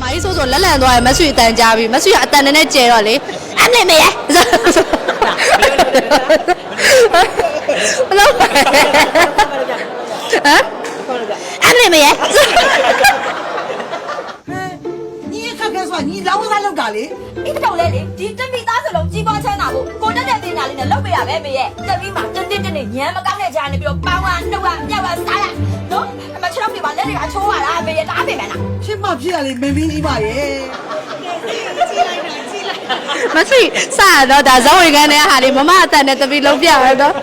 မကြီးဆိုဆိုလက်လန်သွားရမဆွေအတန်ကြားပြီမဆွေကအတန်နဲ့နဲ့ကျဲတော့လေအမလေးမေရဲ့ဘလို့ဟမ်အမလေးမေရဲ့ 你看看说，你老啥老干的？ ဒီတော့လေလေဒီတမိသားစလုံးကြီးပွားချမ်းသာဖို့ကိုတက်တဲ့ပညာလေးနဲ့လုပ်ပေးရပဲမေရဲ့တက်ပြီးမှတစ်တစ်တစ်နဲ့ညံမကောင်းတဲ့ကြားနေပြီးတော့ပေါင်းဝနှုတ်ဝမြောက်ဝစားရနော်အမချတော့ပြပါလက်တွေကချိုးရတာမေရဲ့တားပေးမယ်လား ဖြစ် မှဖြစ်ရလေမင်းမင်းကြီးပါရဲ့မဆွေစရတော့ဒါဇောဝင်ကန်းတဲ့ဟာလေးမမအတန်နဲ့တပီလုံးပြရတော့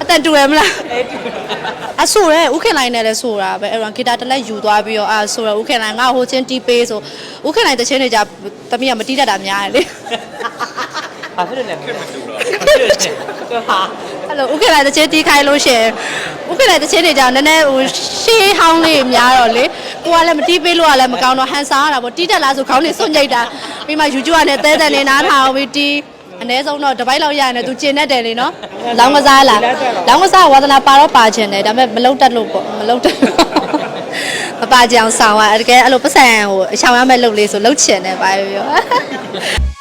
အတန်တူရမလားအဆိုရဲဥခင်လိုင်းနဲ့လည်းဆိုတာပဲအဲ့တော့ဂီတာတစ်လက်ယူသွားပြီးတော့အာဆိုရဲဥခင်လိုင်းငါဟိုချင်းတီးပေးဆိုဥခင်လိုင်းတချင်းတွေကြတမီးကမတီးတတ်တာများတယ်လေဘာဖြစ်လဲခင်မတူတော့ဘာဖြစ်လဲဟာအဲ့လိုဥက္ကဋ္ဌတစ်ချင်းတီးခိုင်းလို့ရှရင်ဥက္ကဋ္ဌတစ်ချင်းတွေကြောင့်နည်းနည်းဟိုရှေးဟောင်းလေးများတော့လေ ကိုကလည်းမတီးပေးလို့ကလည်းမကောင်းတော့ဟန်ဆောင်ရတာပေါ့တီးတက်လားဆိုခေါင်းလေးစွန့်ညိတ်တာပြီးမှ YouTube ကလည်းတဲတဲလေးနားထောင်ပြီးတီးအနည်းဆုံးတော့တစ်ပိုက်လောက်ရရင်လည်းသူကျင်တတ်တယ်လေနော်လောင်းကစားလားလောင်းကစားဝါသနာပါတော့ပါချင်တယ်ဒါပေမဲ့မလုံတတ်လို့ပေါ့မလုံတတ်မပါကြအောင်ဆောင်ရတကယ်အဲ့လိုပတ်စံဟိုအချောင်ရမဲ့လုပ်လေးဆိုလှုပ်ချင်တယ်ပါပြော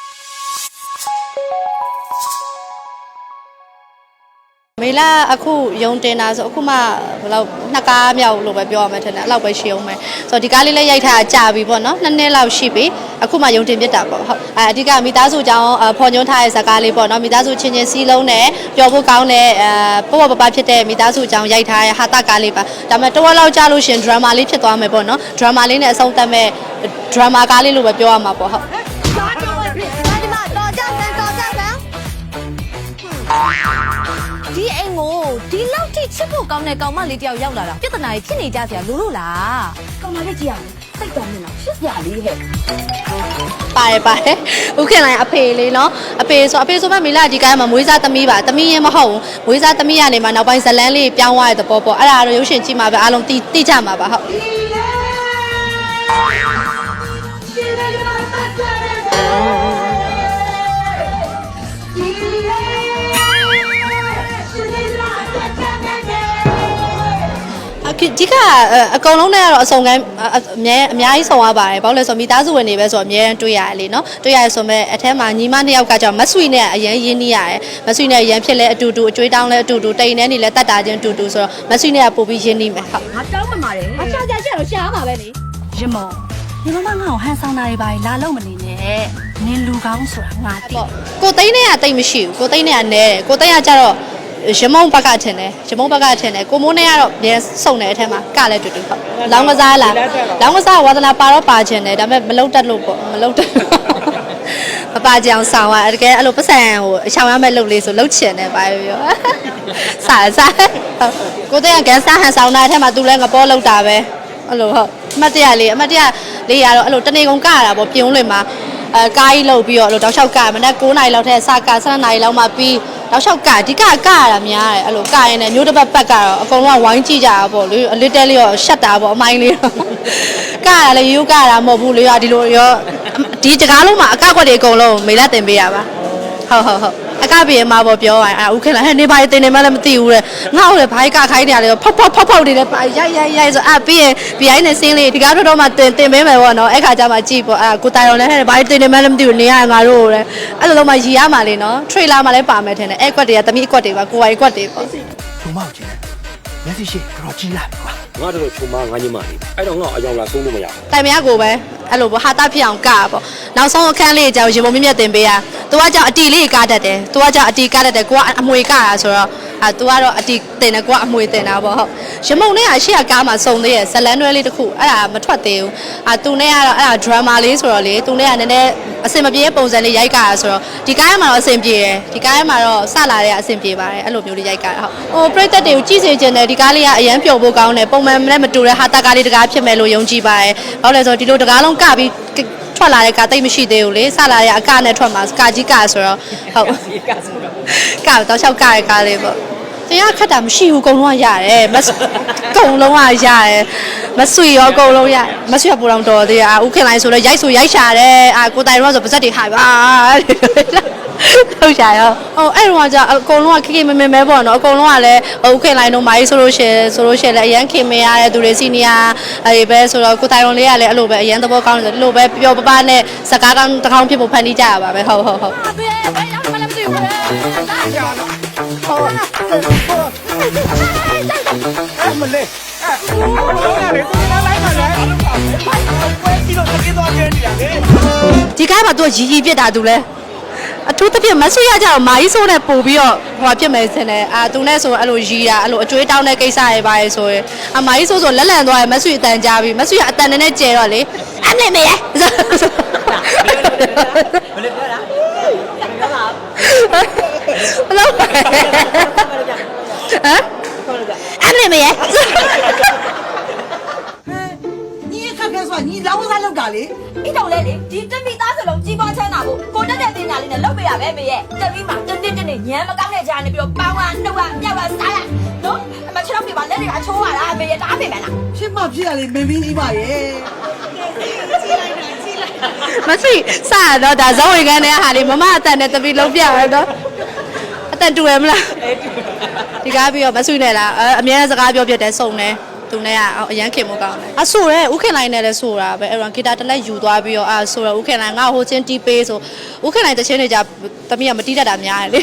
မေလာအခုယုံတင်တာဆိုအခုမှဘယ်လောက်နှစ်ကားမြောက်လို့ပဲပြောရမှာထင်တယ်အဲ့လောက်ပဲရှိအောင်မယ်ဆိုတော့ဒီကားလေးလည်းရိုက်ထားတာကြာပြီပေါ့နော်နှစ်နှစ်လောက်ရှိပြီအခုမှယုံတင်ပြစ်တာပေါ့ဟုတ်အဲအဓိကမိသားစုအကြောင်းအဖော်ညွှန်းထားတဲ့ဇာတ်ကားလေးပေါ့နော်မိသားစုချင်းချင်းစီးလုံးနဲ့ပျော်ဖို့ကောင်းတဲ့အဲပေါ့ပေါ့ပပဖြစ်တဲ့မိသားစုအကြောင်းရိုက်ထားတဲ့ဟာတာကားလေးပါဒါပေမဲ့တစ်ဝက်လောက်ကြာလို့ရှရင်ဒရမာလေးဖြစ်သွားမယ်ပေါ့နော်ဒရမာလေးနဲ့အဆုံးသတ်မဲ့ဒရမာကားလေးလို့ပဲပြောရမှာပေါ့ဟုတ် ချစ်ဖို့ကောင်းတဲ့ကောင်မလေးတယောက်ရောက်လာတာပြဿနာကြီးဖြစ်နေကြစရာလို့လို့လားကောင်မလေးကြည့်ရမယ်စိတ်တော်မြင်လားဖြစ်စရာလေးဟဲ့ပါတယ်ပါတယ်ဥခင်လိုင်းအဖေလေးနော်အဖေဆိုအဖေဆိုမှမိလာဒီကိုင်းမှာမွေးစားသမီးပါသမီးရင်မဟုတ်ဘူးမွေးစားသမီးရနေမှာနောက်ပိုင်းဇလန်းလေးပြောင်းသွားတဲ့သဘောပေါ့အဲ့ဒါတော့ရုပ်ရှင်ကြည့်မှာပဲအားလုံးတိတိကြမှာပါဟုတ် ဒီကအကောင်လုံးနဲ့ကတော့အစုံကမ်းအအမြဲအများကြီးဆောင်ရပါတယ်ဘာလို့လဲဆိုတော့မိသားစုဝင်တွေပဲဆိုတော့အများကြီးတွေ့ရတယ်လေနော်တွေ့ရတယ်ဆိုမဲ့အထက်မှာညီမနှစ်ယောက်ကကြောင့်မဆွေနဲ့အရန်ရင်းနှီးရတယ်မဆွေနဲ့အရန်ဖြစ်လဲအတူတူအကျွေးတောင်းလဲအတူတူတိန်နဲ့နေလဲတတ်တာချင်းအတူတူဆိုတော့မဆွေနဲ့ကပို့ပြီးရင်းနှီးမယ်ဟုတ်ငါတောင်းမှမာတယ်အချာချာချက်တော့ရှားမှာပဲလေရမောဒီမမငါ့ကိုဟန်ဆောင်တာတွေပါလာလို့မနေနဲ့နင်လူကောင်းဆိုတာငါသိပေါ့ကိုသိန်းနဲ့ကတိတ်မရှိဘူးကိုသိန်းနဲ့ကနဲတယ်ကိုသိန်းကကြတော့ ရမုံဘက်ကထင်တယ်ရမုံဘက်ကထင်တယ်ကိုမိုးနဲ့ကတော့ပြန်စုံတယ်အထက်မှာကလည်းတူတူဟုတ်လောင်းကစားလားလောင်းကစားဝါသနာပါတော့ပါချင်တယ်ဒါပေမဲ့မလုံတတ်လို့ပေါ့မလုံတတ်မပါကြအောင်ဆောင်ရတကယ်အဲ့လိုပတ်စံဟိုအချောင်ရမဲ့လုပ်လေးဆိုလှုပ်ချင်တယ်ပါပြောစားစားကိုသိန်းကကန်စားဟန်ဆောင်တာအထက်မှာသူလည်းငပေါ်လောက်တာပဲအဲ့လိုဟုတ်အမတ်တရလေးအမတ်တရလေးရတော့အဲ့လိုတနေကုန်ကရတာပေါ့ပြုံးလွင်မှာအဲကားကြီးလှုပ်ပြီးတော့အဲ့လိုတောက်လျှောက်ကမနက်9နာရီလောက်ထဲစက7နာရီလောက်မှပြီး တောက်လျှောက်ကဒီကကရတာများတယ်အဲ့လိုကရင်လည်းမျိုးတစ်ပတ်ပတ်ကတော့အကုန်လုံးကဝိုင်းကြည့်ကြတာပေါ့လေအလစ်တဲလေးရောရှက်တာပေါ့အမိုင်းလေးတော့ကရတာလေရိုးကရတာမဟုတ်ဘူးလေဒီလိုရောဒီတကားလုံးမှာအကကွက်တွေအကုန်လုံးမေလာတင်ပေးရပါဟုတ်ဟုတ်ဟုတ် အကပြေမှာပေါ့ပြောရရင်အဲဥခင်လာဟဲ့နေပါတင်နေမှလည်းမသိဘူးတဲ့ငါ့ကိုလည်းဘာကြီးကခိုင်းနေရတယ်ဖောက်ဖောက်ဖောက်ဖောက်နေတယ်ပါရိုက်ရိုက်ရိုက်ဆိုအပြီးရင်ပြိုင်းနေစင်းလေးဒီကားတော့တော့မှတင်တင်ပေးမယ်ပေါ့နော်အဲ့ခါကျမှကြည့်ပေါ့အဲကိုတိုင်တော်လည်းဟဲ့ဘာကြီးတင်နေမှလည်းမသိဘူးနေရငါတို့တဲ့အဲ့လိုတော့မှရီရမှာလေနော်ထရေလာမှာလည်းပါမယ်ထင်တယ်အဲ့ကွက်တွေကတမိအကွက်တွေပါကိုဝိုင်ကွက်တွေပေါ့ထုံမောက်ကျင်မျက်စိရှိတော့ကြီးလာပြီကွာငါတို့ချုံမငါညမလေးအဲ့တော့ငါအယောင်လာဆုံးလို့မရဘူးတိုင်မရကိုပဲ အဲ့လိုပေါ့ဟာတာဖြစ်အောင်ကပေါ့နောက်ဆုံးအခန်းလေးကြောင်ရေပုံမြင့်မြတ်တင်ပေးရသူကကြောင်အတီလေးကားတတ်တယ်သူကကြောင်အတီကားတတ်တယ်ကိုကအမွေကားတာဆိုတော့အဲသူကတော့အတီတင်တယ်ကိုကအမွေတင်တာပေါ့ဟုတ်ရမုံနဲ့ကရှေ့ကကားမှာစုံသေးရဲ့ဇလန်တွဲလေးတစ်ခုအဲ့ဒါမထွက်သေးဘူးအာသူနဲ့ကတော့အဲ့ဒါ drama လေးဆိုတော့လေသူနဲ့ကနည်းနည်းအဆင်မပြေတဲ့ပုံစံလေးရိုက်ကားတာဆိုတော့ဒီကားမှာတော့အဆင်ပြေတယ်ဒီကားမှာတော့စလာတဲ့အဆင်ပြေပါတယ်အဲ့လိုမျိုးလေးရိုက်ကားတာဟုတ်ဟိုပရိသတ်တွေကိုကြည့်စေချင်တယ်ဒီကားလေးကအရန်ပျော်ဖို့ကောင်းတယ်ပုံမှန်နဲ့မတူတဲ့ဟာတာကားလေးတကားဖြစ်မယ်လို့ယုံကြည်ပါတယ်ဘာလို့လဲဆိုတော့ဒီလိုတကားလုံးကပြီးထွက်လာတဲ့ကတိတ်မရှိသေးဘူးလေစလာတဲ့အကနဲ့ထွက်မှာကာကြီးကဆိုတော့ဟုတ်ဒီကဆိုတော့ကတော့လျှောက်ကတဲ့ကားလေးပေါ့တရားခတ်တာမရှိဘူးအကုန်လုံးကရတယ်မဆွအကုန်လုံးကရတယ်မဆွေရောအကုန်လုံးရမဆွေပူတော်တော်သေးอ่ะဥခင်လိုက်ဆိုတော့ရိုက်ဆိုရိုက်ရှာတယ်အာကိုတိုင်တော့ဆိုပါဇက်တွေဟာပါ ဟုတ်ကြရောဟိုအဲ့တော့ကကြာအကုန်လုံးကခိခိမမမဲပေါ့နော်အကုန်လုံးကလည်းဟိုခင်လိုက်တော့မာကြီးဆိုလို့ရှယ်ဆိုလို့ရှယ်လည်းအရန်ခင်မရတဲ့သူတွေစီနီယာအဲ့ပဲဆိုတော့ကိုတိုင်ရွန်လေးကလည်းအဲ့လိုပဲအရန်သဘောကောင်းတယ်ဒီလိုပဲပျော်ပပနဲ့စကားကောင်းတစ်ခေါင်းဖြစ်ဖို့ဖန်တီးကြရပါပဲဟုတ်ဟုတ်ဟုတ်အဖေဘယ်ရောက်မှလည်းမသိဘူးလေအမလေးအဲ့ဟိုတော့လေသူကလိုက်ပါလေပွဲကြီးတော့တကယ်တော့ကျနေရတယ်ဒီကားမှာသူကရီရီပြစ်တာသူလဲ အထူးသဖြင့်မဆွေရကြတော့မာကြီးဆိုးနဲ့ပို့ပြီးတော့ဟိုကပြစ်မယ်စင်တယ်အာသူနဲ့ဆိုအဲ့လိုရီတာအဲ့လိုအကျွေးတောင်းတဲ့ကိစ္စတွေပါလေဆိုရင်အမာကြီးဆိုးဆိုလက်လန်သွားရင်မဆွေအတန်ကြားပြီးမဆွေကအတန်နဲ့နဲ့ကျဲတော့လေအမေမေရဲ့ဘယ်လိုပြောတာဘယ်လိုပြောတာဘလို့ဟမ်အမေမေရဲ့ညီအခက်ခဲဆိုတာညီလောင်းကစားလောက်တာလေ။အဲ့ ညာလေးနဲ့လုပ်ပေးရပဲမေရဲ့။တက်ပြီးမှတင်းတင်းတင်းနဲ့ညံမကောင်းတဲ့ကြားနေပြီးတော့ပေါင်းဝနှုတ်ဝမြောက်ဝစားရနော်။အမချတော့ပြပါလက်တွေကချိုးရတာမေရဲ့ဒါအမေမလားဖြစ်မှဖြစ်ရလေမင်းမင်းကြီးပါရဲ့မဆွေစရတော့ဒါဇောဝင်ကန်းတဲ့ဟာလေးမမအတန်နဲ့တပီလုံးပြရတော့အတန်တူရမလားဒီကားပြီးတော့မဆွေနဲ့လားအမြဲစကားပြောပြတဲ့စုံတယ် သူနဲ့ကအရန်ခင်မကောင်းတယ်အဆိုရဲဥခင်လိုင်းနဲ့လည်းဆိုတာပဲအဲ့တော့ဂီတာတစ်လက်ယူသွားပြီးတော့အာဆိုရဥခင်လိုင်းငါဟိုချင်းတီးပေးဆိုဥခင်လိုင်းတချင်းတွေကြတမီးကမတီးတတ်တာများတယ်လေ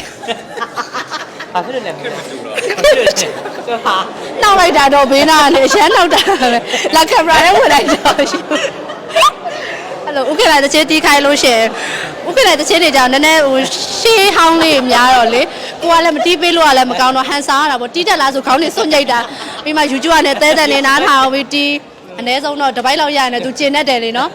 ဘာဖြစ်လို့လဲခင်မတူတော့ဘာဖြစ်လို့လဲဆိုဟာနောက်လိုက်တာတော့ဘေးနာကနေအရန်နောက်တာပဲလာကင်မရာနဲ့ဝင်လိုက်တော့ရှိအဲ့လိုဥက္ကဋ္ဌတချင်းတီးခိုင်းလို့ရှရင်ဥက္ကဋ္ဌတချင်းတွေကြောင့်နည်းနည်းဟိုရှေးဟောင်းလေးများတော့လေ ကိုကလည်းမတီးပေးလို့ကလည်းမကောင်းတော့ဟန်ဆောင်ရတာပေါ့တီးတက်လားဆိုခေါင်းနေစွန့်ညိတ်တာပြီးမှ YouTube ကနေတဲတဲနေနားထောင်ပြီးတီးအနည်းဆုံးတော့တစ်ပိုက်လောက်ရရင်လည်းသူကျင်တတ်တယ်လေနော်